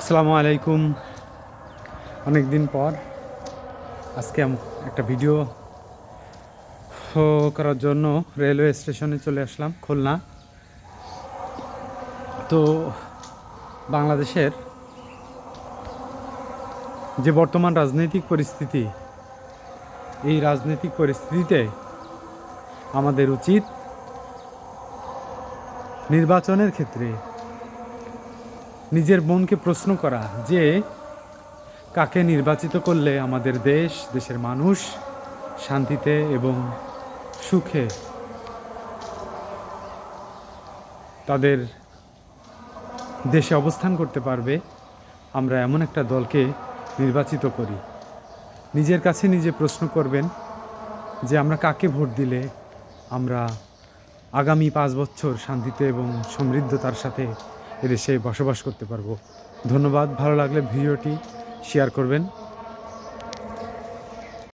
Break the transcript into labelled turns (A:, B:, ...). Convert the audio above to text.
A: আসসালামু আলাইকুম। অনেক দিন পর আজকে একটা ভিডিও করার জন্য রেলওয়ে স্টেশনে চলে আসলাম, খুলনা। তো বাংলাদেশের যে বর্তমান রাজনৈতিক পরিস্থিতি, এই রাজনৈতিক পরিস্থিতিতে আমাদের উচিত নির্বাচনের ক্ষেত্রে নিজের মনকে প্রশ্ন করা যে, কাকে নির্বাচিত করলে আমাদের দেশ, দেশের মানুষ শান্তিতে এবং সুখে তাদের দেশে অবস্থান করতে পারবে, আমরা এমন একটা দলকে নির্বাচিত করি। নিজের কাছে নিজে প্রশ্ন করবেন যে, আমরা কাকে ভোট দিলে আমরা আগামী পাঁচ বছর শান্তিতে এবং সমৃদ্ধতার সাথে এদেশে বসবাস করতে পারব। ধন্যবাদ ভালো লাগলে ভিডিওটি শেয়ার করবেন।